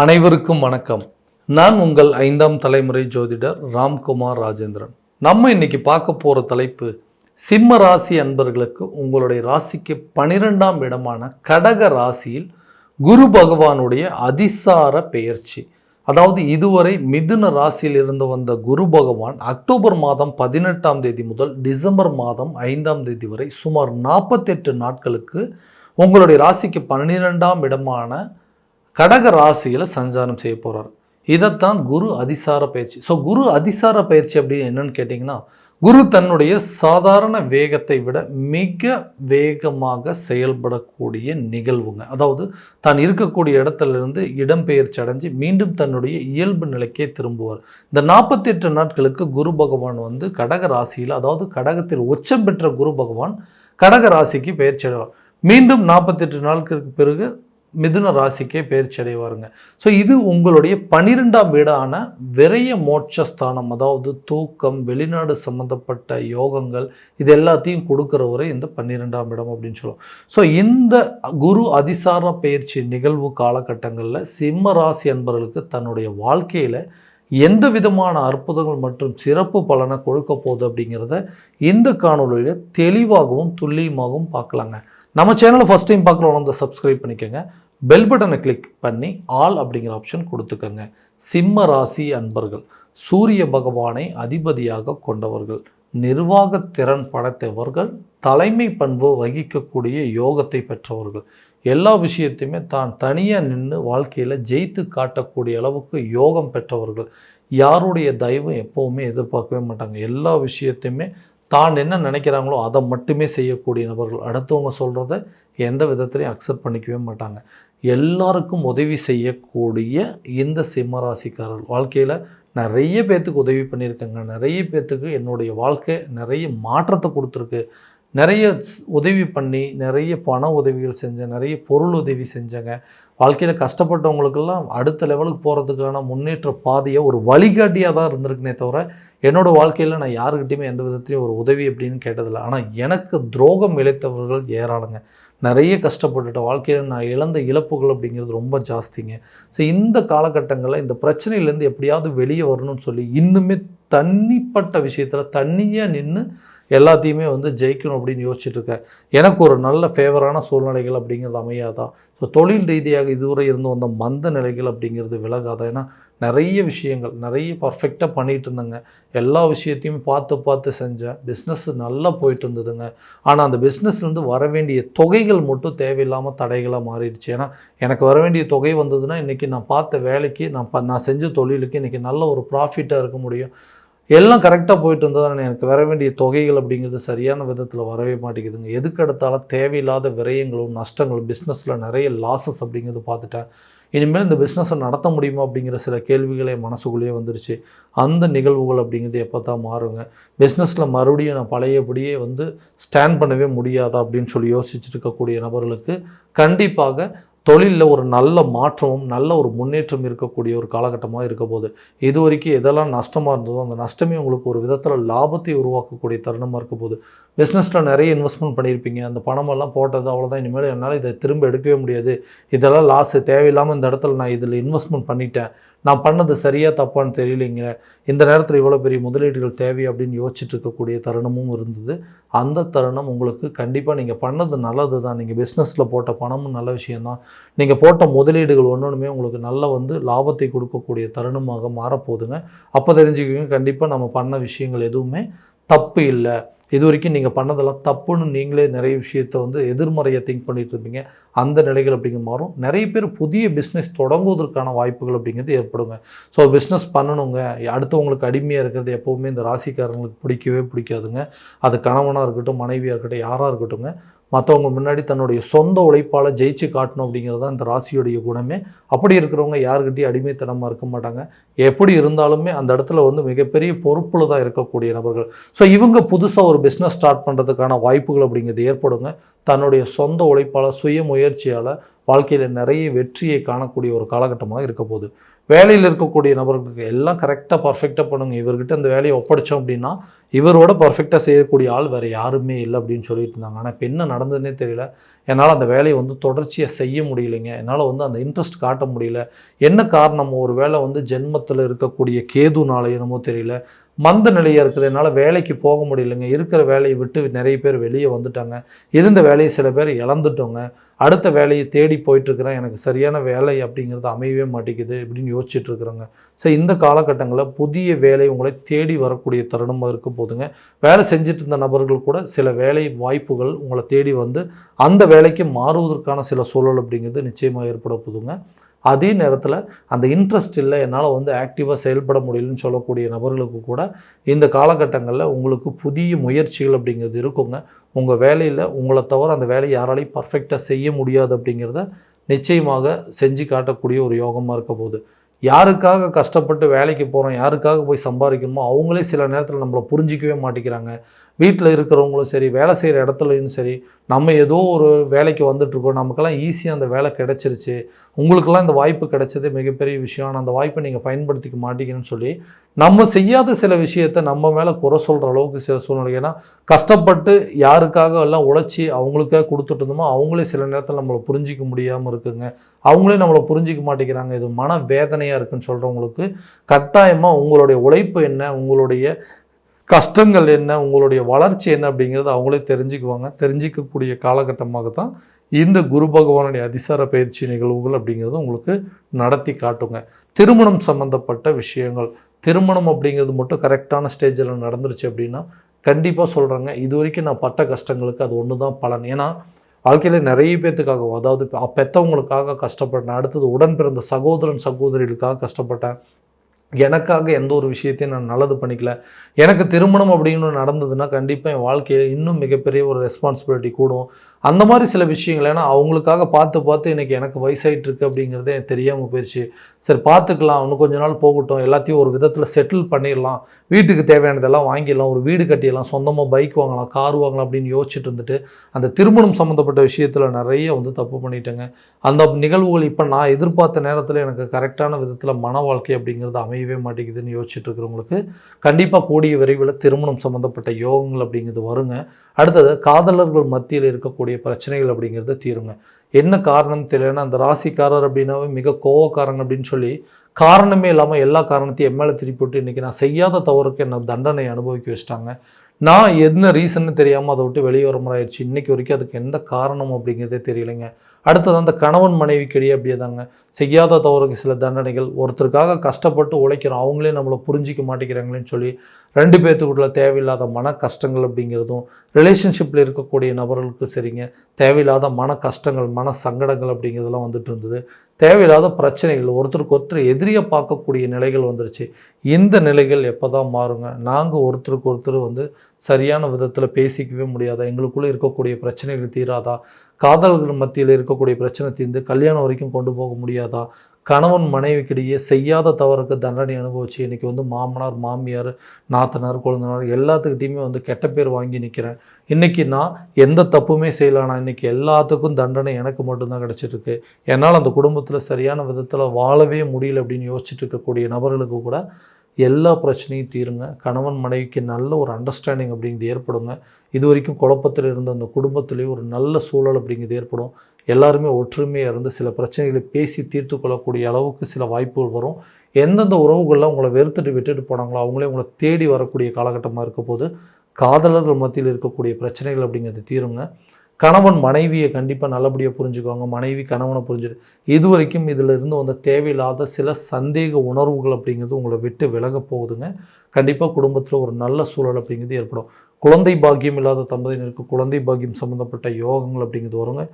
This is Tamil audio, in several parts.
அனைவருக்கும் வணக்கம். நான் உங்கள் ஐந்தாம் தலைமுறை ஜோதிடர் ராம்குமார் ராஜேந்திரன். நம்ம இன்னைக்கு பார்க்க போகிற தலைப்பு சிம்ம ராசி அன்பர்களுக்கு உங்களுடைய ராசிக்கு பனிரெண்டாம் இடமான கடக ராசியில் குரு பகவானுடைய அதிசார பெயர்ச்சி. அதாவது இதுவரை மிதுன ராசியில் இருந்து வந்த குரு பகவான் அக்டோபர் மாதம் பதினெட்டாம் தேதி முதல் டிசம்பர் மாதம் ஐந்தாம் தேதி வரை சுமார் நாற்பத்தெட்டு நாட்களுக்கு உங்களுடைய ராசிக்கு பன்னிரெண்டாம் இடமான கடக ராசியில் சஞ்சாரம் செய்ய போகிறார் இதைத்தான் குரு அதிசார பயிற்சி. ஸோ குரு அதிசார பயிற்சி அப்படின்னு என்னன்னு கேட்டிங்கன்னா குரு தன்னுடைய சாதாரண வேகத்தை விட மிக வேகமாக செயல்படக்கூடிய நிகழ்வுங்க. அதாவது தான் இருக்கக்கூடிய இடத்துல இருந்து இடம்பெயர்ச்சி அடைஞ்சு மீண்டும் தன்னுடைய இயல்பு நிலைக்கே திரும்புவார். இந்த நாற்பத்தெட்டு நாட்களுக்கு குரு பகவான் வந்து கடக ராசியில் அதாவது கடகத்தில் உச்சம் பெற்ற குரு பகவான் கடக ராசிக்கு பயிற்சி அடைவார் மீண்டும் நாற்பத்தெட்டு நாட்களுக்கு பிறகு மிதுன ராசிக்கே பயிற்சி அடைவாருங்க ஸோ இது உங்களுடைய பனிரெண்டாம் வீடான விரைய மோட்சஸ்தானம் அதாவது தூக்கம் வெளிநாடு சம்மந்தப்பட்ட யோகங்கள் இது எல்லாத்தையும் கொடுக்குறவரை இந்த பன்னிரெண்டாம் இடம் அப்படின்னு சொல்லுவோம். ஸோ இந்த குரு அதிசார பயிற்சி நிகழ்வு காலகட்டங்களில் சிம்ம ராசி என்பவர்களுக்கு தன்னுடைய வாழ்க்கையில் எந்த விதமான அற்புதங்கள் மற்றும் சிறப்பு பலனை கொடுக்க போகுது அப்படிங்கிறத இந்த காணொலியில் தெளிவாகவும் துல்லியமாகவும் பார்க்கலாங்க. நம்ம சேனலை ஃபஸ்ட் டைம் பார்க்குறவங்க வந்து சப்ஸ்கிரைப் பண்ணிக்கோங்க. பெல் பட்டனை கிளிக் பண்ணி ஆல் அப்படிங்கிற ஆப்ஷன் கொடுத்துக்கோங்க. சிம்ம ராசி அன்பர்கள் சூரிய பகவானை அதிபதியாக கொண்டவர்கள் நிர்வாக திறன் படைத்தவர்கள் தலைமை பண்பு வகிக்கக்கூடிய யோகத்தை பெற்றவர்கள். எல்லா விஷயத்தையுமே தான் தனியாக நின்று வாழ்க்கையில் ஜெயித்து காட்டக்கூடிய அளவுக்கு யோகம் பெற்றவர்கள். யாருடைய தயவும் எப்போவுமே எதிர்பார்க்கவே மாட்டாங்க. எல்லா விஷயத்தையுமே தான் என்ன நினைக்கிறாங்களோ அதை மட்டுமே செய்யக்கூடிய நபர்கள். அடுத்தவங்க சொல்கிறத எந்த விதத்துலையும் அக்செப்ட் பண்ணிக்கவே மாட்டாங்க. எல்லாருக்கும் உதவி செய்யக்கூடிய இந்த சிம்மராசிக்காரர்கள். வாழ்க்கையில் நிறைய பேர்த்துக்கு உதவி பண்ணியிருக்கேங்க. நிறைய பேர்த்துக்கு என்னுடைய வாழ்க்கை நிறைய மாற்றத்தை கொடுத்துருக்கு. நிறைய உதவி பண்ணி நிறைய பண உதவிகள் செஞ்சேன். நிறைய பொருள் உதவி செஞ்சேங்க. வாழ்க்கையில் கஷ்டப்பட்டவங்களுக்கெல்லாம் அடுத்த லெவலுக்கு போகிறதுக்கான முன்னேற்ற பாதையை ஒரு வழிகாட்டியாக தான் இருந்திருக்குனே தவிர என்னோடய வாழ்க்கையில் நான் யாருக்கிட்டையுமே எந்த விதத்துலையும் ஒரு உதவி அப்படின்னு கேட்டதில்லை. ஆனால் எனக்கு துரோகம் இழைத்தவர்கள் ஏராளங்க. நிறைய கஷ்டப்பட்டுட்ட வாழ்க்கையில் நான் இழந்த இழப்புகள் அப்படிங்கிறது ரொம்ப ஜாஸ்திங்க. ஸோ இந்த காலகட்டங்களில் இந்த பிரச்சனையிலேருந்து எப்படியாவது வெளியே வரணும்னு சொல்லி இன்னுமே தண்ணிப்பட்ட விஷயத்தில் தண்ணியாக நின்று எல்லாத்தையுமே வந்து ஜெயிக்கணும் அப்படின்னு யோசிச்சுட்ருக்கேன் எனக்கு ஒரு நல்ல ஃபேவரான சூழ்நிலைகள் அப்படிங்கிறது அமையாதா? ஸோ தொழில் ரீதியாக இதுவரை இருந்து வந்த மந்த நிலைகள் அப்படிங்கிறது விலகாதா? ஏன்னா நிறைய விஷயங்கள் நிறைய பர்ஃபெக்டாக பண்ணிகிட்டு இருந்தேங்க. எல்லா விஷயத்தையும் பார்த்து பார்த்து செஞ்சேன். பிஸ்னஸ் நல்லா போயிட்டு இருந்ததுங்க. ஆனால் அந்த பிஸ்னஸ்லேருந்து வர வேண்டிய தொகைகள் மட்டும் தேவையில்லாமல் தடைகளாக மாறிடுச்சு. ஏன்னா எனக்கு வர வேண்டிய தொகை வந்ததுன்னா இன்றைக்கி நான் பார்த்த வேலைக்கு நான் ப நான் செஞ்ச தொழிலுக்கு இன்றைக்கி நல்ல ஒரு ப்ராஃபிட்டாக இருக்க முடியும். எல்லாம் கரெக்டாக போயிட்டு இருந்ததுனா எனக்கு வர வேண்டிய தொகைகள் அப்படிங்கிறது சரியான விதத்தில் வரவே மாட்டேங்குதுங்க. எதுக்கு எடுத்தாலும் தேவையில்லாத விரயங்களும் நஷ்டங்களும் பிஸ்னஸில் நிறைய லாசஸ் அப்படிங்கிறது பார்த்துட்டேன் இனிமேல் இந்த பிஸ்னஸை நடத்த முடியுமா அப்படிங்கிற சில கேள்விகளே மனசுக்குள்ளேயே வந்துருச்சு. அந்த நிகழ்வுகள் அப்படிங்கிறது எப்போ தான் மாறுங்க பிஸ்னஸில் மறுபடியும் நான் பழையபடியே வந்து ஸ்டாண்ட் பண்ணவே முடியாதா அப்படின்னு சொல்லி யோசிச்சுட்டு இருக்கக்கூடிய நபர்களுக்கு கண்டிப்பாக தொழிலில் ஒரு நல்ல மாற்றமும் நல்ல ஒரு முன்னேற்றம் இருக்கக்கூடிய ஒரு காலகட்டமாக இருக்க போகுது. இது வரைக்கும் எதெல்லாம் நஷ்டமாக இருந்ததோ அந்த நஷ்டமே உங்களுக்கு ஒரு விதத்தில் லாபத்தை உருவாக்கக்கூடிய தருணமாக இருக்க போகுது. பிஸ்னஸில் நிறைய இன்வெஸ்ட்மெண்ட் பண்ணியிருப்பீங்க. அந்த பணமெல்லாம் போட்டது அவ்வளோதான் இனிமேல் என்னால் இதை திரும்ப எடுக்கவே முடியாது. இதெல்லாம் லாஸு தேவையில்லாமல் இந்த இடத்துல நான் இதில் இன்வெஸ்ட்மெண்ட் பண்ணிட்டேன். நான் பண்ணது சரியாக தப்பான்னு தெரியலைங்க. இந்த நேரத்தில் இவ்வளோ பெரிய முதலீடுகள் தேவை அப்படின்னு யோசிச்சுட்டு இருக்கக்கூடிய தருணமும் இருந்தது. அந்த தருணம் உங்களுக்கு கண்டிப்பாக நீங்கள் பண்ணது நல்லது தான் நீங்கள் பிஸ்னஸில் போட்ட பணமும் நல்ல விஷயந்தான் நீங்கள் போட்ட முதலீடுகள் ஒன்றுமே உங்களுக்கு நல்ல வந்து லாபத்தை கொடுக்கக்கூடிய தருணமாக மாறப்போகுதுங்க. அப்போ தெரிஞ்சுக்கோங்க. கண்டிப்பாக நம்ம பண்ண விஷயங்கள் எதுவுமே தப்பு இல்லை. இது வரைக்கும் நீங்கள் பண்ணதெல்லாம் தப்புன்னு நீங்களே நிறைய விஷயத்த வந்து எதிர்மறையை திங்க் பண்ணிட்டு இருப்பீங்க. அந்த நிலைகள் அப்படிங்க மாறும். நிறைய பேர் புதிய பிஸ்னஸ் தொடங்குவதற்கான வாய்ப்புகள் அப்படிங்கிறது ஏற்படுங்க. ஸோ பிஸ்னஸ் பண்ணணுங்க. அடுத்தவங்களுக்கு அடிமையாக இருக்கிறது எப்போவுமே இந்த ராசிக்காரங்களுக்கு பிடிக்கவே பிடிக்காதுங்க. அது கணவனாக இருக்கட்டும் மனைவியாக இருக்கட்டும் யாராக இருக்கட்டும்ங்க. மற்றவங்க முன்னாடி தன்னுடைய சொந்த உழைப்பால் ஜெயிச்சு காட்டணும் அப்படிங்கிறது தான் இந்த ராசியுடைய குணமே. அப்படி இருக்கிறவங்க யாருக்கிட்டையும் அடிமைத்தனமாக இருக்க மாட்டாங்க. எப்படி இருந்தாலுமே அந்த இடத்துல வந்து மிகப்பெரிய பொறுப்பில் தான் இருக்கக்கூடிய நபர்கள். ஸோ இவங்க புதுசாக ஒரு பிஸ்னஸ் ஸ்டார்ட் பண்ணுறதுக்கான வாய்ப்புகள் அப்படிங்கிறது ஏற்படுங்க. தன்னுடைய சொந்த உழைப்பால் சுய முயற்சியால் வாழ்க்கையில் நிறைய வெற்றியை காணக்கூடிய ஒரு காலகட்டமாக இருக்க போகுது. வேலையில் இருக்கக்கூடிய நபர்களுக்கு எல்லாம் கரெக்டாக பர்ஃபெக்டாக பண்ணுங்க. இவர்கிட்ட இந்த வேலையை ஒப்படைச்சோம் அப்படின்னா இவரோட பர்ஃபெக்டாக செய்யக்கூடிய ஆள் வேறு யாருமே இல்லை அப்படின்னு சொல்லிட்டு இருந்தாங்க. ஆனால் இப்போ என்ன நடந்ததுன்னே தெரியல. என்னால் அந்த வேலையை வந்து தொடர்ச்சியாக செய்ய முடியலைங்க. என்னால் வந்து அந்த இன்ட்ரெஸ்ட் காட்ட முடியல. என்ன காரணமோ ஒரு வேளை வந்து ஜென்மத்தில் இருக்கக்கூடிய கேதுனால என்னமோ தெரியல. மந்த நிலையாக இருக்குது. என்னால் வேலைக்கு போக முடியலைங்க. இருக்கிற வேலையை விட்டு நிறைய பேர் வெளியே வந்துட்டாங்க. இருந்த வேலையை சில பேர் இழந்துட்டோங்க. அடுத்த வேலையை தேடி போயிட்டுருக்குறேன். எனக்கு சரியான வேலை அப்படிங்கிறது அமையவே மாட்டேங்குது அப்படின்னு யோசிச்சுட்ருக்குறோங்க ஸோ இந்த காலகட்டங்களில் புதிய வேலை உங்களை தேடி வரக்கூடிய தருணமாக இருக்க போதுங்க. வேலை செஞ்சுட்டு இருந்த நபர்கள் கூட சில வேலை வாய்ப்புகள் உங்களை தேடி வந்து அந்த வேலைக்கு மாறுவதற்கான சில சூழல் அப்படிங்கிறது நிச்சயமாக ஏற்பட போதுங்க. அதே நேரத்தில் அந்த இன்ட்ரெஸ்ட் இல்லை என்னால் வந்து ஆக்டிவாக செயல்பட முடியலன்னு சொல்லக்கூடிய நபர்களுக்கு கூட இந்த காலகட்டங்களில் உங்களுக்கு புதிய முயற்சிகள் அப்படிங்கிறது இருக்குங்க. உங்கள் வேலையில் உங்களை தவிர அந்த வேலையை யாராலையும் பர்ஃபெக்டாக செய்ய முடியாது அப்படிங்கிறத நிச்சயமாக செஞ்சு காட்டக்கூடிய ஒரு யோகமாக இருக்க போகுது. யாருக்காக கஷ்டப்பட்டு வேலைக்கு போகிறோம் யாருக்காக போய் சம்பாதிக்கணுமோ அவங்களே சில நேரத்தில் நம்மளை புரிஞ்சிக்கவே மாட்டேங்கிறாங்க. வீட்டில் இருக்கிறவங்களும் சரி வேலை செய்கிற இடத்துலையும் சரி நம்ம ஏதோ ஒரு வேலைக்கு வந்துட்டுருக்கோம் நமக்கெல்லாம் ஈஸியாக அந்த வேலை கிடச்சிருச்சு உங்களுக்கெல்லாம் இந்த வாய்ப்பு கிடைச்சது மிகப்பெரிய விஷயம். ஆனால் அந்த வாய்ப்பை நீங்கள் பயன்படுத்திக்க மாட்டீங்கன்னு சொல்லி நம்ம செய்யாத சில விஷயத்த நம்ம மேலே குறை சொல்கிற அளவுக்கு சில சூழ்நிலை ஏன்னா கஷ்டப்பட்டு யாருக்காக எல்லாம் உழைச்சி அவங்களுக்காக கொடுத்துட்டு இருந்தோமோ அவங்களே சில நேரத்தில் நம்மளை புரிஞ்சிக்க முடியாமல் இருக்குங்க. அவங்களே நம்மளை புரிஞ்சிக்க மாட்டேங்கிறாங்க. இது மன வேதனையாக இருக்குன்னு சொல்கிறவங்களுக்கு கட்டாயமாக உங்களுடைய உழைப்பு என்ன உங்களுடைய கஷ்டங்கள் என்ன உங்களுடைய வளர்ச்சி என்ன அப்படிங்கிறது அவங்களே தெரிஞ்சுக்குவாங்க. தெரிஞ்சிக்கக்கூடிய காலகட்டமாக தான் இந்த குரு பகவானுடைய அதிசார பயிற்சி நிகழ்வுகள் அப்படிங்கிறது உங்களுக்கு நடத்தி காட்டுங்க. திருமணம் சம்மந்தப்பட்ட விஷயங்கள். திருமணம் அப்படிங்கிறது மட்டும் கரெக்டான ஸ்டேஜில் நடந்துருச்சு அப்படின்னா கண்டிப்பாக சொல்கிறேங்க இது வரைக்கும் நான் பட்ட கஷ்டங்களுக்கு அது ஒன்று தான் பலன். ஏன்னா வாழ்க்கையில் நிறைய பேர்த்துக்காக அதாவது பெற்றவங்களுக்காக கஷ்டப்பட்டேன். அடுத்தது உடன் பிறந்த சகோதரன் சகோதரிகளுக்காக கஷ்டப்பட்டேன். எனக்காக எந்த ஒரு விஷயத்தையும் நான் நல்லது பண்ணிக்கல. எனக்கு திருமணம் அப்படின்னு நடந்ததுன்னா கண்டிப்பாக என் வாழ்க்கையில் இன்னும் மிகப்பெரிய ஒரு ரெஸ்பான்சிபிலிட்டி கூடும். அந்த மாதிரி சில விஷயங்கள். ஏன்னா அவங்களுக்காக பார்த்து பார்த்து இன்றைக்கி எனக்கு வயசாகிட்டு இருக்கு அப்படிங்கிறதே எனக்கு தெரியாமல் போயிடுச்சு சரி பார்த்துக்கலாம். இன்னும் கொஞ்ச நாள் போகட்டும். எல்லாத்தையும் ஒரு விதத்தில் செட்டில் பண்ணிடலாம். வீட்டுக்கு தேவையானதெல்லாம் வாங்கிடலாம். ஒரு வீடு கட்டிடலாம். சொந்தமாக பைக் வாங்கலாம் கார் வாங்கலாம் அப்படின்னு யோசிச்சுட்டு இருந்துட்டு அந்த திருமணம் சம்மந்தப்பட்ட விஷயத்தில் நிறைய வந்து தப்பு பண்ணிட்டேங்க. அந்த நிகழ்வுகள் இப்போ நான் எதிர்பார்த்த நேரத்தில் எனக்கு கரெக்டான விதத்தில் மன வாழ்க்கை அப்படிங்கிறது அமையவே மாட்டேங்குதுன்னு யோசிச்சுட்டு இருக்கிறவங்களுக்கு கண்டிப்பாக கூடிய விரைவில் திருமணம் சம்மந்தப்பட்ட யோகங்கள் அப்படிங்கிறது வருங்க. அடுத்தது காதலர்கள் மத்தியில் இருக்கக்கூடிய பிரச்சனைகள் அப்படிங்கிறத தீருங்க. என்ன காரணம் தெரியலன்னா அந்த ராசிக்காரர் அப்படின்னாவே மிக கோவக்காரங்க அப்படின்னு சொல்லி காரணமே இல்லாமல் எல்லா காரணத்தையும் எம்எல்ஏ திருப்பி விட்டு இன்றைக்கி நான் செய்யாத தவறுக்கு என்னை தண்டனை அனுபவிக்க வச்சிட்டாங்க. நான் என்ன ரீசன்னு தெரியாமல் அதை விட்டு வெளியே வர மாதிரி ஆயிடுச்சு. இன்னைக்கு வரைக்கும் அதுக்கு எந்த காரணம் அப்படிங்கிறதே தெரியலைங்க. அடுத்தது அந்த கணவன் மனைவிக்கிடையே அப்படியே தாங்க. செய்யாத தவறுக்கு சில தண்டனைகள் ஒருத்தருக்காக கஷ்டப்பட்டு உழைக்கிறோம் அவங்களே நம்மளை புரிஞ்சிக்க மாட்டேங்கிறாங்களேன்னு சொல்லி ரெண்டு பேர்த்துக்குள்ள தேவையில்லாத மன கஷ்டங்கள் அப்படிங்கிறதும் ரிலேஷன்ஷிப்பில் இருக்கக்கூடிய நபர்களுக்கு சரிங்க தேவையில்லாத மன கஷ்டங்கள் மன சங்கடங்கள் அப்படிங்கிறதெல்லாம் வந்துட்டு இருந்தது. தேவையில்லாத பிரச்சனைகள் ஒருத்தருக்கு ஒருத்தர் எதிரியை பார்க்கக்கூடிய நிலைகள் வந்துருச்சு. இந்த நிலைகள் எப்போ தான் மாறுங்க? நாங்கள் ஒருத்தருக்கு ஒருத்தர் வந்து சரியான விதத்தில் பேசிக்கவே முடியாதா? எங்களுக்குள்ளே இருக்கக்கூடிய பிரச்சனைகள் தீராதா? காதல்கள் மத்தியில் இருக்கக்கூடிய பிரச்சனை தீர்ந்து கல்யாணம் வரைக்கும் கொண்டு போக முடியாதா? கணவன் மனைவிக்கிடையே செய்யாத தவறுக்கு தண்டனை அனுபவிச்சு இன்னைக்கு வந்து மாமனார் மாமியார் நாத்தனார் குழந்தனார் எல்லாத்துக்கிட்டையுமே வந்து கெட்ட பேர் வாங்கி நிற்கிறேன் இன்றைக்கி நான் எந்த தப்புமே செய்யலானா இன்றைக்கி எல்லாத்துக்கும் தண்டனை எனக்கு மட்டும்தான் கிடச்சிருக்கு. என்னால் அந்த குடும்பத்தில் சரியான விதத்தில் வாழவே முடியல அப்படின்னு யோசிச்சுட்டு இருக்கக்கூடிய நபர்களுக்கு கூட எல்லா பிரச்சனையும் தீருங்க. கணவன் மனைவிக்கு நல்ல ஒரு அண்டர்ஸ்டாண்டிங் அப்படிங்கிறது ஏற்படுங்க. இது வரைக்கும் குழப்பத்தில் இருந்த அந்த குடும்பத்துலேயும் ஒரு நல்ல சூழல் அப்படிங்கிறது ஏற்படும். எல்லாருமே ஒற்றுமையாக இருந்து சில பிரச்சனைகளை பேசி தீர்த்து கொள்ளக்கூடிய அளவுக்கு சில வாய்ப்புகள் வரும். எந்தெந்த உறவுகள்லாம் உங்களை வெறுத்துட்டு விட்டுட்டு போனாங்களோ அவங்களே உங்களை தேடி வரக்கூடிய காலகட்டமாக இருக்க போது காதலர்கள் மத்தியில் இருக்கக்கூடிய பிரச்சனைகள் அப்படிங்கிறது தீருங்க. கணவன் மனைவியை கண்டிப்பாக நல்லபடியாக புரிஞ்சுக்குவாங்க மனைவி கணவனை புரிஞ்சுட்டு இது வரைக்கும் இதில் இருந்து வந்த தேவையில்லாத சில சந்தேக உணர்வுகள் அப்படிங்கிறது உங்களை விட்டு விலக போகுதுங்க. கண்டிப்பாக குடும்பத்தில் ஒரு நல்ல சூழல் அப்படிங்கிறது ஏற்படும். குழந்தை பாக்கியம் இல்லாத தம்பதியினருக்கு குழந்தை பாக்கியம் சம்மந்தப்பட்ட யோகங்கள் அப்படிங்கிறது வருங்க.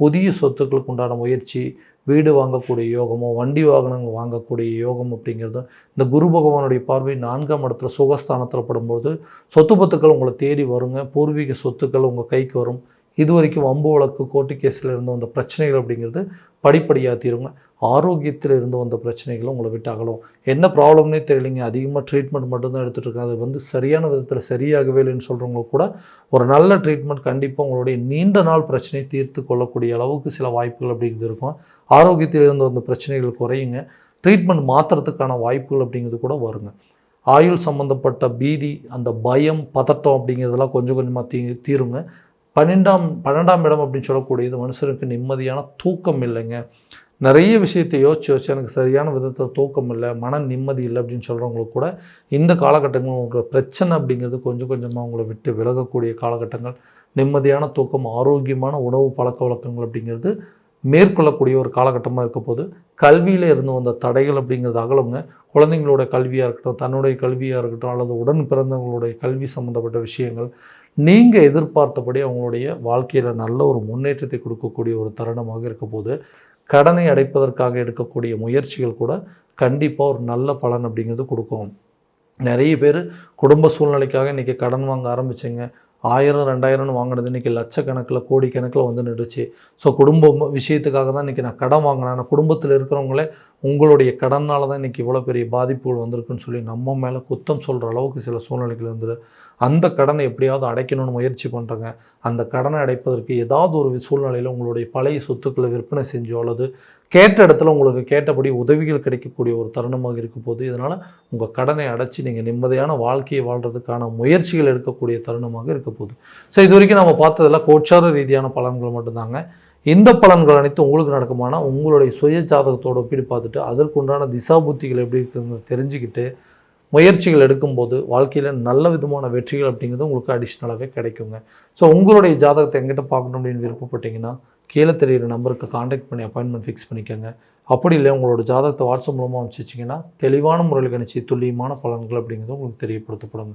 புதிய சொத்துக்களுக்கு உண்டான முயற்சி வீடு வாங்கக்கூடிய யோகமோ வண்டி வாகனங்கள் வாங்கக்கூடிய யோகம் அப்படிங்கிறது இந்த குரு பகவானுடைய பார்வை நான்காம் இடத்துல சுகஸ்தானத்தில் படும்போது சொத்து பத்துக்கள் உங்களை தேடி வருங்க. பூர்வீக சொத்துக்கள் உங்கள் கைக்கு வரும். இது வரைக்கும் வம்பு வழக்கு கோர்ட்டு கேஸில் இருந்து வந்த பிரச்சனைகள் அப்படிங்கிறது படிப்படியாக தீருங்க. ஆரோக்கியத்தில் இருந்து வந்த பிரச்சனைகளும் உங்களை விட்டு அகலும். என்ன ப்ராப்ளம்னே தெரியலைங்க. அதிகமாக ட்ரீட்மெண்ட் மட்டும்தான் எடுத்துகிட்டு இருக்காங்க. அது வந்து சரியான விதத்தில் சரியாகவே இல்லைன்னு சொல்கிறவங்க கூட ஒரு நல்ல ட்ரீட்மெண்ட் கண்டிப்பாக உங்களுடைய நீண்ட நாள் பிரச்சனையை தீர்த்து கொள்ளக்கூடிய அளவுக்கு சில வாய்ப்புகள் அப்படிங்கிறது இருக்கும். ஆரோக்கியத்தில் இருந்து வந்த பிரச்சனைகள் குறையுங்க. ட்ரீட்மெண்ட் மாற்றுறதுக்கான வாய்ப்புகள் அப்படிங்கிறது கூட வருங்க. ஆயுள் சம்மந்தப்பட்ட பீதி அந்த பயம் பதட்டம் அப்படிங்கிறதெல்லாம் கொஞ்சம் கொஞ்சமாக தீ தீருங்க. பன்னெண்டாம் பன்னெண்டாம் இடம் அப்படின்னு சொல்லக்கூடியது மனுஷனுக்கு நிம்மதியான தூக்கம் இல்லைங்க. நிறைய விஷயத்தை யோசிச்சு யோசிச்சு எனக்கு சரியான விதத்தில் தூக்கம் இல்லை மன நிம்மதி இல்லை அப்படின்னு சொல்கிறவங்களுக்கு கூட இந்த காலகட்டங்கள் உங்களுக்கு பிரச்சனை அப்படிங்கிறது கொஞ்சம் கொஞ்சமாக உங்களை விட்டு விலகக்கூடிய காலகட்டங்கள். நிம்மதியான தூக்கம் ஆரோக்கியமான உணவு பழக்க வழக்கங்கள் அப்படிங்கிறது மேற்கொள்ளக்கூடிய ஒரு காலகட்டமாக இருக்க போது கல்வியில் இருந்து வந்த தடைகள் அப்படிங்கிறது அகலுங்க. குழந்தைங்களோட கல்வியாக இருக்கட்டும் தன்னுடைய கல்வியாக இருக்கட்டும் அல்லது உடன் பிறந்தவங்களுடைய கல்வி சம்மந்தப்பட்ட விஷயங்கள் நீங்கள் எதிர்பார்த்தபடி அவங்களுடைய வாழ்க்கையில் நல்ல ஒரு முன்னேற்றத்தை கொடுக்கக்கூடிய ஒரு தருணமாக இருக்க போது கடனை அடைப்பதற்காக எடுக்கக்கூடிய முயற்சிகள் கூட கண்டிப்பாக ஒரு நல்ல பலன் அப்படிங்கிறது கொடுக்கும். நிறைய பேர் குடும்ப சூழ்நிலைக்காக இன்றைக்கி கடன் வாங்க ஆரம்பிச்சிங்க. ஆயிரம் ரெண்டாயிரம்னு வாங்கினது இன்றைக்கி லட்சக்கணக்கில் கோடிக்கணக்கில் வந்து நின்றுச்சு. ஸோ குடும்ப விஷயத்துக்காக தான் இன்றைக்கி நான் கடன் வாங்கினேன். ஆனால் குடும்பத்தில் இருக்கிறவங்களே உங்களுடைய கடனால் தான் இன்றைக்கி இவ்வளோ பெரிய பாதிப்புகள் வந்திருக்குன்னு சொல்லி நம்ம மேலே குத்தம் சொல்கிற அளவுக்கு சில சூழ்நிலைகள் இருந்தது. அந்த கடனை எப்படியாவது அடைக்கணும்னு முயற்சி பண்ணுறங்க அந்த கடனை அடைப்பதற்கு ஏதாவது ஒரு சூழ்நிலையில் உங்களுடைய பழைய சொத்துக்களை விற்பனை செஞ்சோ அல்லது கேட்ட இடத்துல உங்களுக்கு கேட்டபடி உதவிகள் கிடைக்கக்கூடிய ஒரு தருணமாக இருக்க போது இதனால் உங்கள் கடனை அடைச்சி நீங்கள் நிம்மதியான வாழ்க்கையை வாழ்கிறதுக்கான முயற்சிகள் எடுக்கக்கூடிய தருணமாக இருக்க போகுது. ஸோ இது வரைக்கும் நம்ம பார்த்ததெல்லாம் கோச்சார ரீதியான பலன்கள் மட்டும்தாங்க. இந்த பலன்கள் அனைத்தும் உங்களுக்கு நடக்குமானா உங்களுடைய சுய ஜாதகத்தோட ஒப்பிட்டு பார்த்துட்டு அதற்குண்டான திசா புத்திகள் எப்படி இருக்குதுன்னு தெரிஞ்சுக்கிட்டு முயற்சிகள் எடுக்கும்போது வாழ்க்கையில் நல்ல விதமான வெற்றிகள் அப்படிங்கிறது உங்களுக்கு அடிஷ்னலாகவே கிடைக்குங்க. ஸோ உங்களுடைய ஜாதகத்தை எங்கிட்ட பார்க்கணும் அப்படின்னு விருப்பப்பட்டீங்கன்னா கீழே தெரியிற நம்பருக்கு காண்டாக்ட் பண்ணி அப்பாயின்மெண்ட் ஃபிக்ஸ் பண்ணிக்கோங்க. அப்படி இல்லை உங்களோட ஜாதகத்தை வாட்ஸ்அப் மூலமாக அனுப்பிச்சிச்சிங்கன்னா தெளிவான முறையில் கணிச்சு துல்லியமான பலன்கள் அப்படிங்கிறது உங்களுக்கு தெரியப்படுத்தப்படுங்க.